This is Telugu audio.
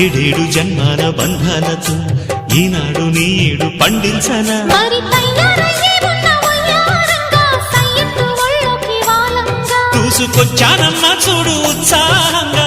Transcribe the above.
ఏడేడు జన్మాల బంధాలతో ఈనాడు నీడు పండించనా. చూసుకొచ్చానమ్మా చూడు ఉత్సాహంగా.